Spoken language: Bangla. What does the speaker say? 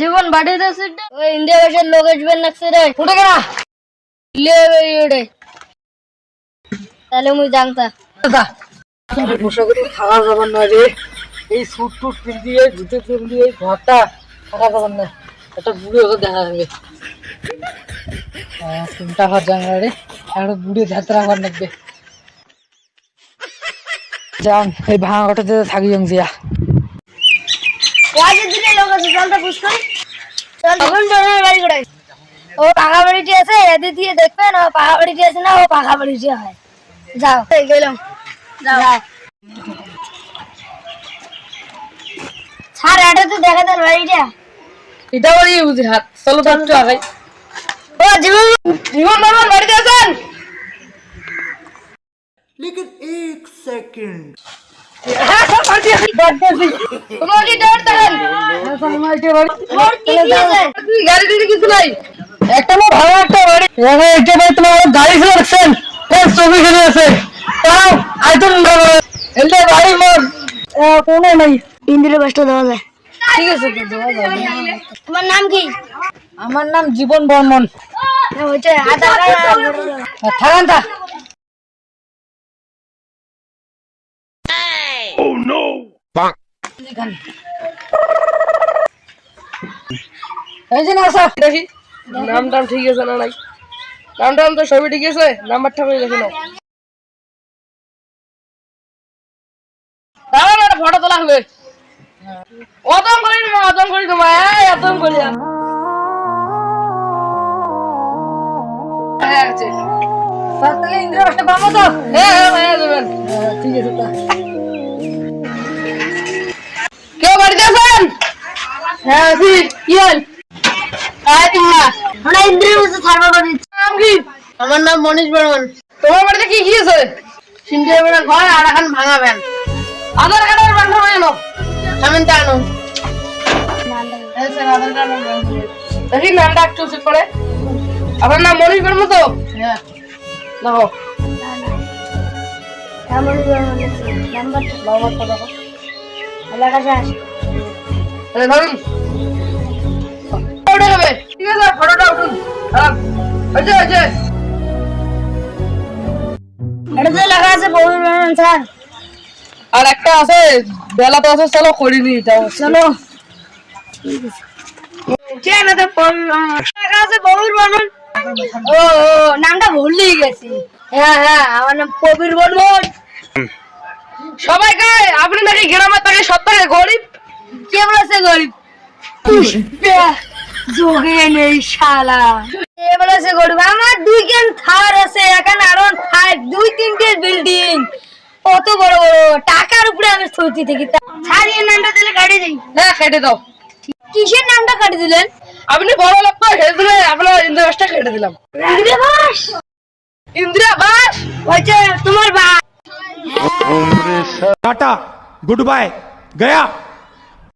জীবন বাড়িতে। ওই ইন্ডিয়া ভাষার লোক আসবেন উঠে কেনা ওরে তাহলে মুই জানতা। পোশাক থাকা না রে? এই স্যুট টুট জুতো ঘরটা থাকা যাবার না। একটা বুড়ি ওকে দেখা যাবে। কোনটা ঘর জানা রে? একটা বুড়ি যাত্রা ঘর লাগবে। যান এই ভাঙা ঘরটাতে থাকি যান জিয়া। লোক আছে চল তো পুষ করি চল এখন জনের বাড়ি করে ও পাকা বাড়িটি আছে এদের দিয়ে দেখবেন ও পাকা বাড়িটি আছে না ও পাকা বাড়িটি হয় যাও এই গেলাম যাও স্যার এটা তো দেখা দেন বাড়িটা এটা বাড়ি বুঝি হাত চলো তো একটু আগাই ও জীবন জীবন বাবার বাড়িতে আছেন लेकिन एक सेकंड একটা না ভালো একটা বাড়ি একটা বাড়ি তোমার গাড়ি ছিল রাখছেন তার ছবি আছে তাও আইতুন এলে বাড়ি মোর কোনো নাই ইন্দিরা বাসটা দেওয়া যায় ঠিক আছে তো দেওয়া যাবে। তোমার নাম কি আমার নাম জীবন বর্মন কার্ড। থাকান তা এই যে না স্যার। দেখি। নাম টাম ঠিক আছে না নাই? নাম টাম তো সবই ঠিক আছে? নাম্বারটা করে দেখি নাও। ফটো তোলা হবে। অতম করি না অতম করি তোমার এই অতম করি না। হ্যাঁ আছে। তাহলে ইন্দিরা বাসটা পাবো তো হ্যাঁ হ্যাঁ ভাইয়া ঠিক আছে হ্যাঁ আছি কি হল? আমরা বাসে নাম কি? আমার নাম মনীষ বর্মন। তোমার বাড়িতে কি কি আছে? সিন্ডিয়া বেড়া ঘর আর এখন ভাঙা ভ্যান। আধার কার্ডের বান্ধব কেন সামনে তা আনো দেখি নামটা একটু চেক করে। আপনার নাম মনীষ বর্মা তো? হ্যাঁ। দেখো নাম্বার নাম্বারটা দেখো এলাকা ধরুন। ফটো হবে ঠিক আছে ফটোটা উঠুন। হ্যাঁ। হয়েছে হয়েছে এটা লেখা আছে মনীষ স্যার। আর একটা আছে বেলা তো আছে চলো করিনি চলো। হ্যাঁ হ্যাঁ আমার নাম কবির বর্মন। সবাই কয় আপনি নাকি গ্রামের থেকে সব থেকে গরিব? কে বলেছে গরিব? যোগে শালা। গরু আমার দুই কেন থার আছে এখানে আরও দুই তিনটে বিল্ডিং কত বড় বড় টাকার উপরে আমি থেকে ছাড়িয়ে নামটা দিলে দিই। হ্যাঁ কেটে দাও। কিসের নামটা কাটে দিলেন? আপনি বড় লোক তো হেসলে আপনার কেটে দিলাম। ইন্দ্রাবাস? তোমার বাস গুড বাই গয়া।